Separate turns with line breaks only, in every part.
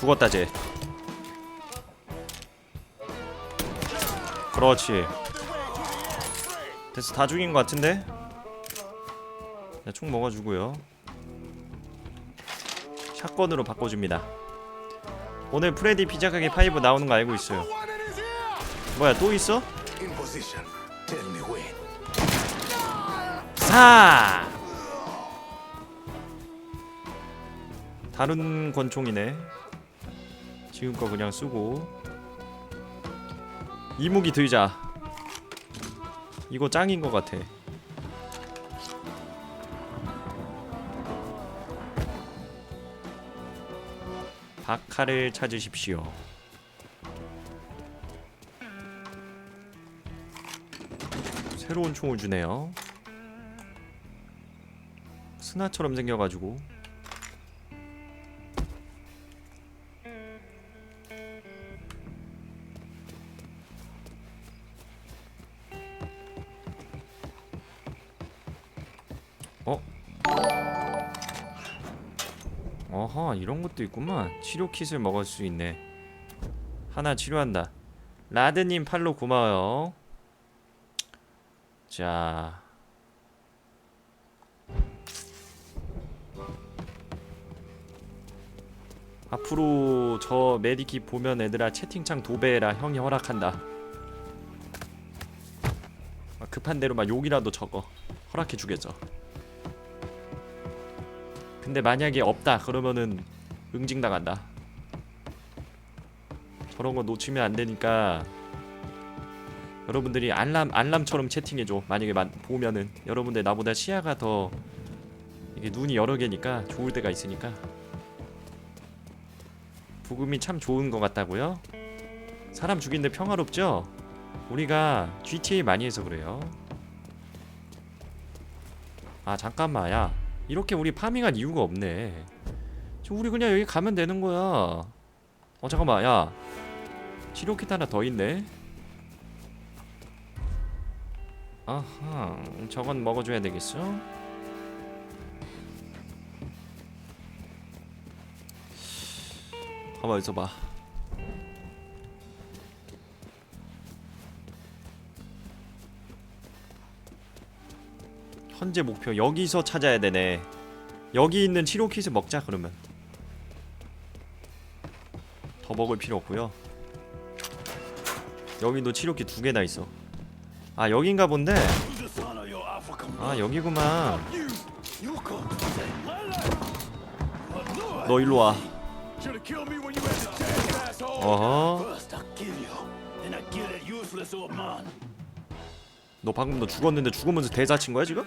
죽었다 쟤 그렇지. 됐어 다 죽인 것 같은데? 자, 총 먹어주고요. 샷건으로 바꿔줍니다. 오늘 프레디 피자 가게 5 나오는 거 알고 있어요. 뭐야 또 있어? 사! 다른 권총이네 지금 거 그냥 쓰고. 이무기 들자. 이거 짱인 것 같아. 바카를 찾으십시오. 새로운 총을 주네요. 스나처럼 생겨가지고 어허 이런 것도 있구만. 치료 킷을 먹을 수 있네. 하나 치료한다. 라드님 팔로 고마워요. 자. 앞으로 저 메디킷 보면 애들아 채팅창 도배해라. 형이 허락한다. 막 급한 대로 막 욕이라도 적어. 허락해 주겠죠 근데 만약에 없다 그러면은 응징 당한다 저런 거 놓치면 안 되니까 여러분들이 알람 알람처럼 채팅해 줘 만약에 만, 보면은 여러분들 나보다 시야가 더 이게 눈이 여러 개니까 좋을 때가 있으니까 부금이 참 좋은 것 같다고요? 사람 죽이는데 평화롭죠? 우리가 GTA 많이 해서 그래요. 아 잠깐만 야 이렇게 우리 파밍할 이유가 없네. 저 우리 그냥 여기 가면 되는 거야. 어 잠깐만 야 치료키트 하나 더 있네. 아하 저건 먹어줘야 되겠어? 가만 있어봐. 현재 목표 여기서 찾아야 되네. 여기 있는 치료 킷을 먹자 그러면. 더 먹을 필요 없고요. 여기도 치료 킷 두 개나 있어. 아 여긴가 본데. 아 여기구만. 너 일로 와.
Should have killed me when you had the chance, asshole.
어허. 너 방금 너 죽었는데 죽으면서 대사 친 거야 지금?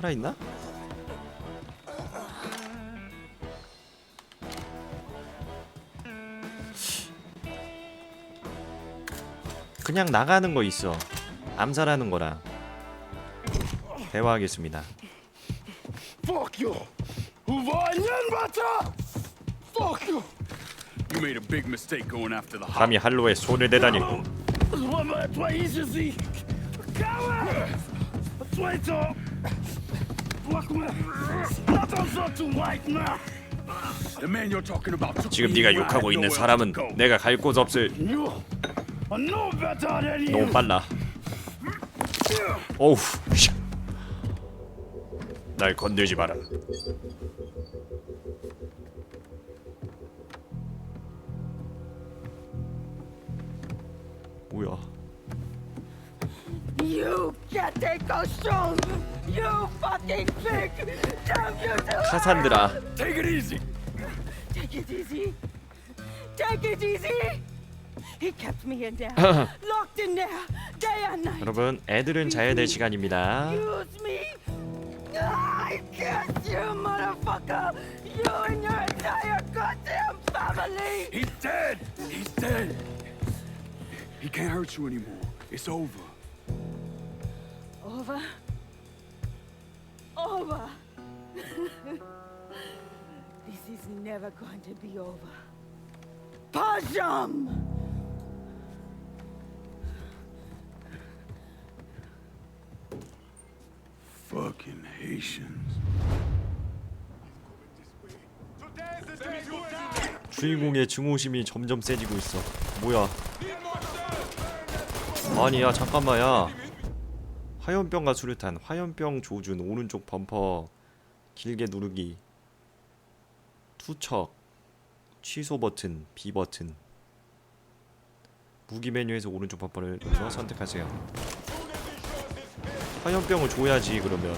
살아 있나? 그냥 나가는 거 있어. 암살하는 거랑 대화하겠습니다.
Fuck you. 우바년바타. Fuck you.
You made a big mistake going after the.
감히 할로에 손을 대다니.
What what is this? Coward. Traitor.
지금 네가 욕하고 있는 사람은. 내가 갈 곳 없을. 너무 빨라. 씨. 날 건들지 마라. 뭐야?
You can't take those strong! You fucking pig! Damn you
카산드라.
Take it easy.
Take it easy! Take it easy! He kept me in there, locked in there, day and night.
여러분, 애들은 자야 될 시간입니다.
Use me! I guess you, motherfucker! You and your entire goddamn family!
He's dead. He's dead. He can't hurt you anymore. It's over.
Over? Over! this is never going to be over. Pajam!
Fucking Haitians.
Today's the day you die.
주인공의 증오심이 점점 세지고 있어. 뭐야? 아니야 잠깐만야. 화염병과 수류탄, 화염병 조준, 오른쪽 범퍼 길게 누르기, 투척, 취소 버튼, B 버튼. 무기 메뉴에서 오른쪽 범퍼를 눌러 선택하세요. 화염병을 줘야지 그러면.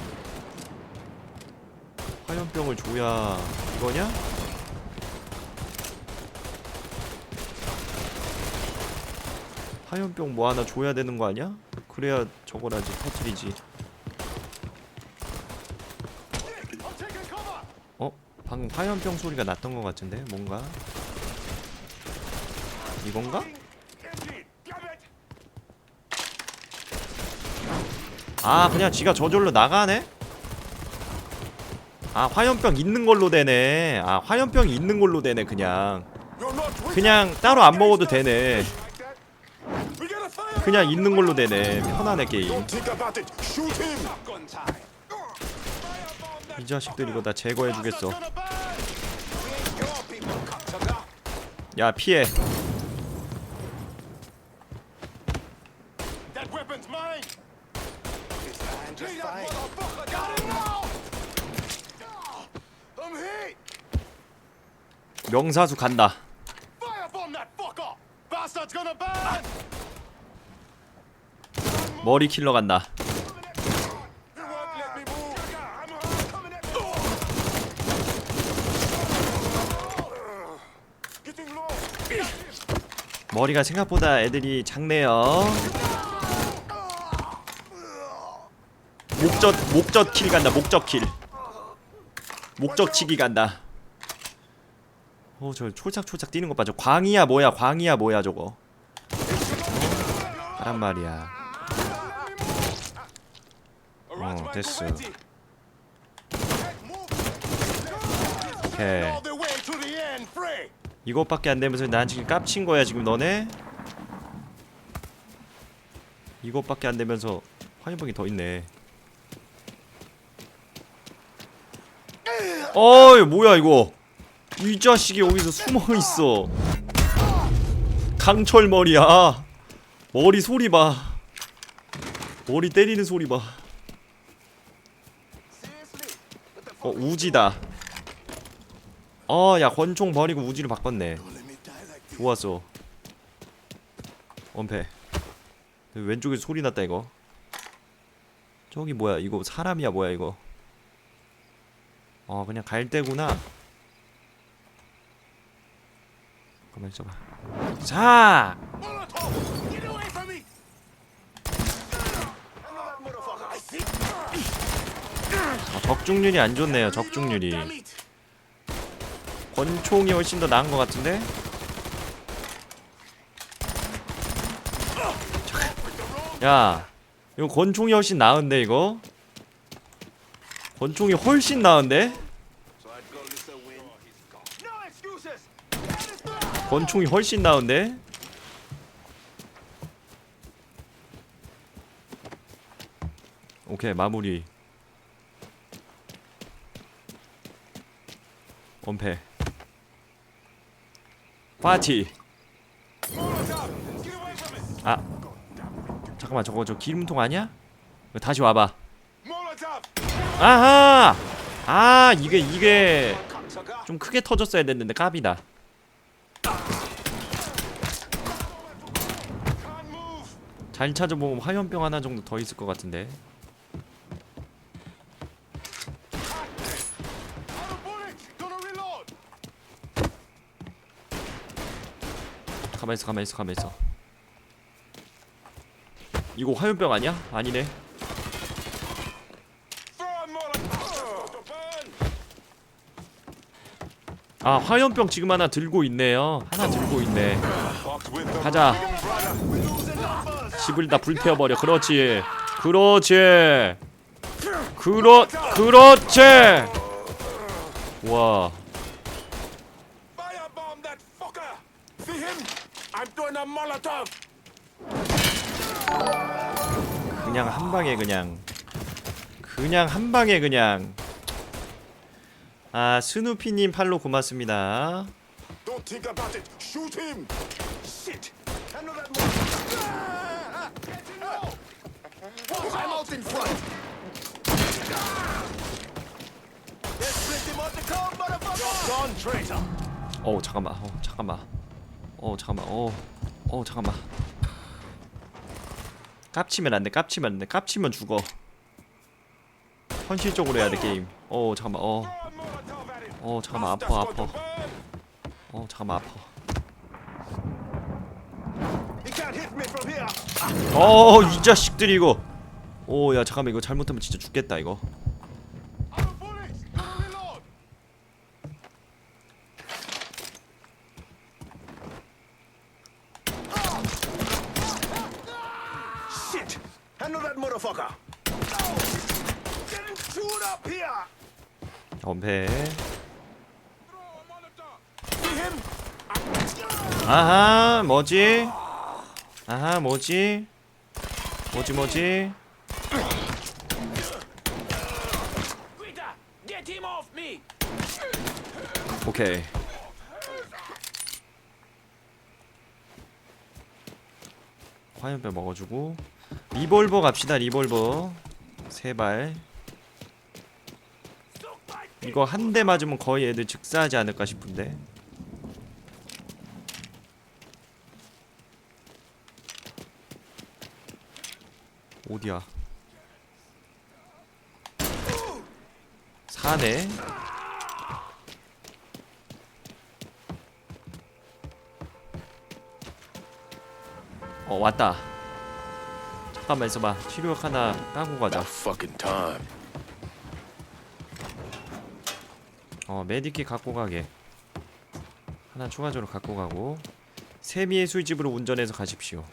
화염병을 줘야 이거냐? 화염병 뭐 하나 줘야 되는 거 아니야? 그래야 터트리지.
I'm taking cover.
어? 방금 화염병 소리가 났던 것 같은데 뭔가? 이건가? 아 그냥 지가 저절로 나가네? 아 화염병 있는 걸로 되네 아 화염병이 있는 걸로 되네 그냥 그냥 따로 안 먹어도 되네
like that. We gotta fire.
그냥 있는 걸로 되네 편하네 게임. 이 자식들 이거 다 제거해 주겠어. 야 피해. 명사수 간다 머리 킬러 간다. 머리가 생각보다 애들이 작네요. 목젖 목젖 킬 간다 목젖 킬. 목적 치기 간다. 어저 촐싹촐싹 뛰는 것 봐 저 광이야 뭐야 광이야 뭐야 저거. 하란 말이야 어, 됐어. 오케이. 이것밖에 안 되면서 난 지금 깝친 거야 지금 너네? 이것밖에 안 되면서 화염병이 더 있네. 어이 뭐야 이거? 이 자식이 여기서 숨어 있어. 강철 머리야. 머리 소리 봐. 머리 때리는 소리 봐 어, 우지다. 어, 야, 권총 버리고 우지로 바꿨네. 좋았어. 원패. 왼쪽에 소리 났다, 이거. 저기 뭐야, 이거 사람이야, 뭐야, 이거. 어, 그냥 갈대구나. 가만 있어봐. 자!
Molotov, get away from me. Another motherfucker. I see.
아, 적중률이 안 좋네요, 적중률이. 권총이 훨씬 더 나은 것 같은데? 야, 이거 권총이 훨씬 나은데 이거? 권총이 훨씬 나은데? 권총이 훨씬 나은데? 오케이 마무리 원패 파티. 아 잠깐만 저거 저 기름통 아니야? 다시 와봐. 아하 아 이게 이게. 좀 크게 터졌어야 됐는데 까비다. 잘 찾아보면 화염병 하나 정도 더 있을 것 같은데
Out of bullets. Gonna reload.
가만 있어 가만 있어 가만 있어. 이거 화염병 아니야? 아니네. 아 화염병 지금 하나 들고 있네요. 하나 들고 있네. 가자. 집을 다 불태워버려. 그렇지. 그렇지. 그렇 그렇지. 와
Firebomb that fucker. See him? A Molotov.
그냥 한 방에 그냥 그냥 한 방에 그냥 아 스누피님 팔로 고맙습니다
Don't think about it. Shoot him. Shit. Handle that one. Ah! Getting low. I'm out in front. Let's split him up the cold, motherfucker. You're gone, traitor.
어 잠깐만 어 잠깐만 어 잠깐만 어, 어 잠깐만. 깝치면 안돼 깝치면 안돼 깝치면 죽어. 현실적으로 해야 돼 게임. 어 잠깐만 어, 어 잠깐만 아파 아파. 어 잠깐만 아파. 어이 자식들이 이거. 오야 잠깐만 이거 잘못하면 진짜 죽겠다 이거
motherfucker. Getting chewed up here.
엄폐
See him?
아하 뭐지 아하 뭐지 뭐지 뭐지
Get him off me.
오케이 화염배 먹어주고 리볼버 갑시다 리볼버. 세발. 이거 한 대 맞으면 거의 애들 즉사하지 않을까 싶은데. 어디야? 사네. 어 왔다 잠깐만 있어봐 치료약 하나 까고 가자
fucking time.
어 메디킷 갖고 가게 하나 추가적으로 갖고 가고 세미의 술집으로 운전해서 가십시오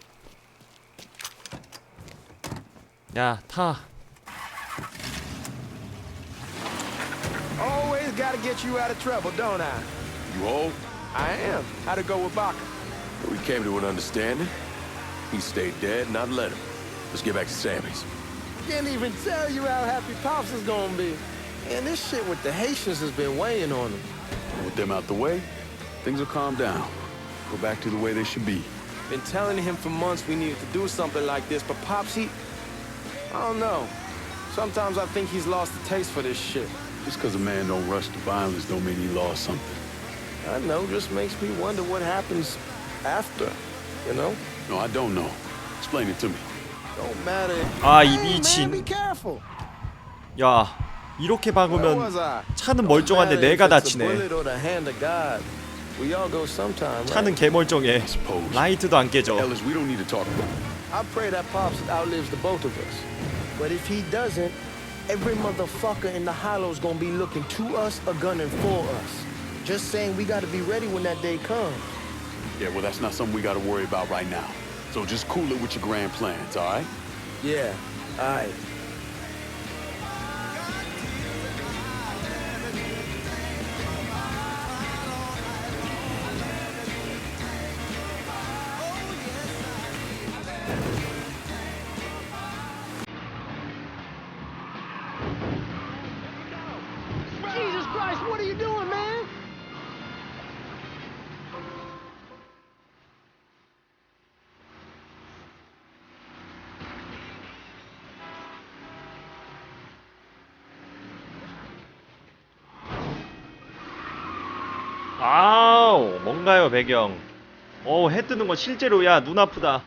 야 타
Always gotta get you out of trouble, don't I?
You old?
I am. How'd it go with Baka?
We came to an understanding. He stayed dead, and I'd let him. Let's get back to Sammy's.
Can't even tell you how happy Pops is gonna be. And this shit with the Haitians has been weighing on him.
With them out the way, things will calm down. Go back to the way they should be.
Been telling him for months we needed to do something like this, but Pops, he. I don't know. Sometimes I think he's lost the taste for this shit.
Just because a man don't rush to violence don't mean he lost something.
I know, just makes me wonder what happens after, you know?
No, I don't know. Explain it to me.
Don't matter.
아, 이
Hey, man,
미친.
be careful.
야 이렇게
Where
박으면
was I?
차는
Don't
멀쩡한데
matter if
내가
it's a
다치네
bullet or the hand of God. We all go sometime,
차는
right?
개멀쩡해
suppose.
라이트도 안 깨져
Ellis, we don't need to talk about it.
I pray that Pops outlives the both of us. But if he doesn't, every motherfucker in the hollow's gonna be looking to us or gunning for us. Just saying we gotta be ready when that day comes.
Yeah, well, that's not something we got to worry about right now. So just cool it with your grand plans, all right?
Yeah, alright. Jesus
가요 배경 어 해 뜨는 거 실제로 야 눈 아프다.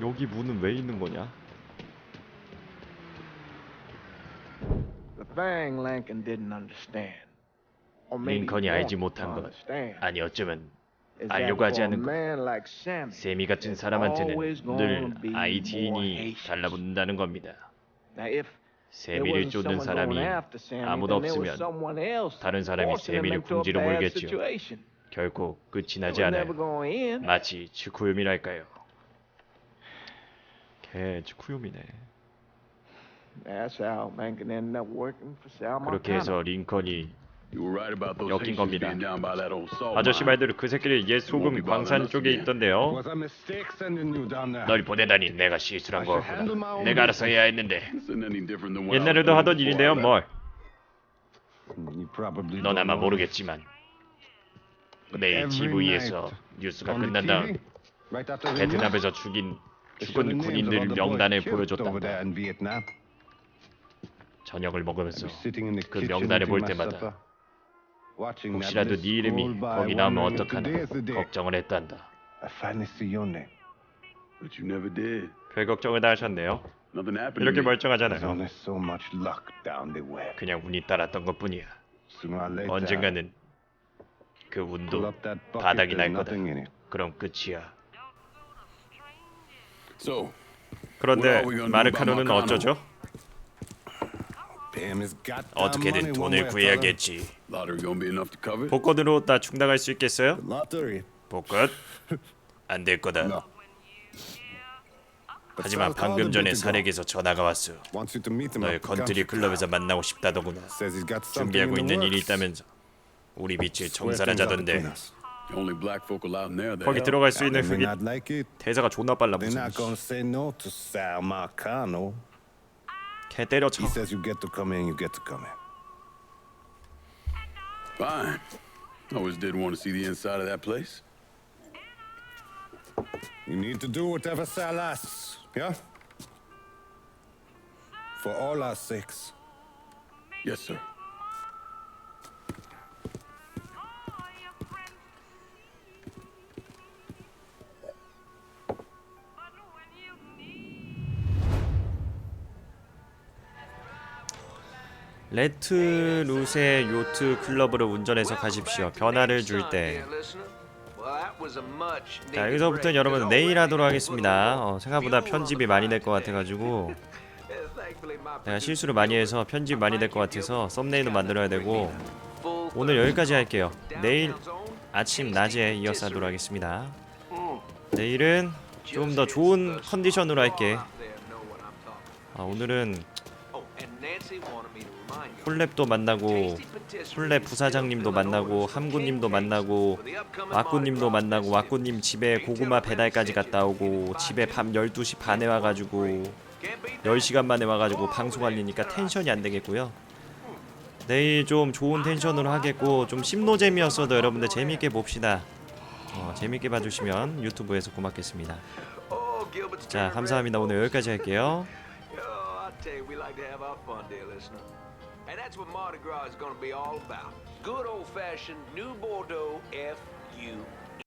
여기 문은 왜 있는 거냐 링컨이 알지 못한 것 아니 어쩌면 알려고 하지 않은 것. 세미 같은 사람한테는 늘 IT인이. 달라붙는다는 겁니다 세미를 쫓는 사람이 아무도 없으면 다른 사람이 세미를 궁지로 몰겠지요.
situation.
결코 끝이 나지 않아요. 마치 츠쿠요미랄까요 개 츠쿠요미네 그렇게. 해서 링컨이 엮인 겁니다. 아저씨. 말대로 그 새끼들 옛 소금 광산 쪽에 있던데요. 널 보내다니 내가 실수한 거구나. 내가 알아서 해야 했는데 옛날에도 하던 일인데요. 뭘. 넌 아마 모르겠지만 매일
Every
TV에서 뉴스가 끝난 다음 베트남에서 죽인 죽은 군인들 명단을 보여줬단다. 저녁을 먹으면서 그 명단을 볼 때마다 혹시라도 네 이름이 거기 나오면 어떡하나. 걱정을 했단다. 별 걱정을 다 하셨네요. 이렇게 멀쩡하잖아요. 그냥 운이 따랐던 것뿐이야. 언젠가는 그 운도 바닥이 날 거다. 그럼 끝이야. 그런데 마르카노는? 어쩌죠?
Pay him his goddamn
어떻게든 돈을 구해야겠지.
lottery gonna be enough to cover it?
복권으로 다 충당할 수 있겠어요?
Lottery.
복권? 안 될 거다. 하지만 방금
a
전에. 사렉에서 전화가 왔어.
Wants you to meet him
널
at the
컨트리 클럽에서. 만나고 싶다더구나.
Says he's got something
준비하고 있는 일이. 있다면서. 우리 빛을
the
거기. 들어갈 수 있는
it.
대사가 존나 빨라 무슨. 개 때려쳐.
He says you get to come in, you get to come in.
Fine. Always did want to see the inside of that place.
You need to do whatever Sal asks, yeah? For all our sakes.
Yes, sir.
레트루세 요트 클럽으로 운전해서 가십시오. 변화를 줄 때. 자 여기서부터 여러분 내일 하도록 하겠습니다. 어, 생각보다 편집이 많이 될 것 같아가지고 내가 실수를 많이 해서 편집 많이 될 것 같아서 썸네일도 만들어야 되고 오늘 여기까지 할게요. 내일 아침 낮에 이어서 하도록 하겠습니다. 내일은 좀 더 좋은 컨디션으로 할게. 아, 오늘은 홀랩도 만나고 홀랩 부사장님도 만나고 함구님도 만나고 왁구님도 만나고 왁구님 집에 고구마 배달까지 갔다 오고 집에 밤 12시 반에 와가지고 10시간 만에 와가지고 방송하려니까 텐션이 안 되겠고요. 내일 좀 좋은 텐션으로 하겠고 좀 심노잼이었어도 여러분들 재밌게 봅시다. 어, 재밌게 봐주시면 유튜브에서 고맙겠습니다. 자 감사합니다. 오늘 여기까지 할게요
that's what Mardi Gras is to be all about. Good old fashioned New Bordeaux FU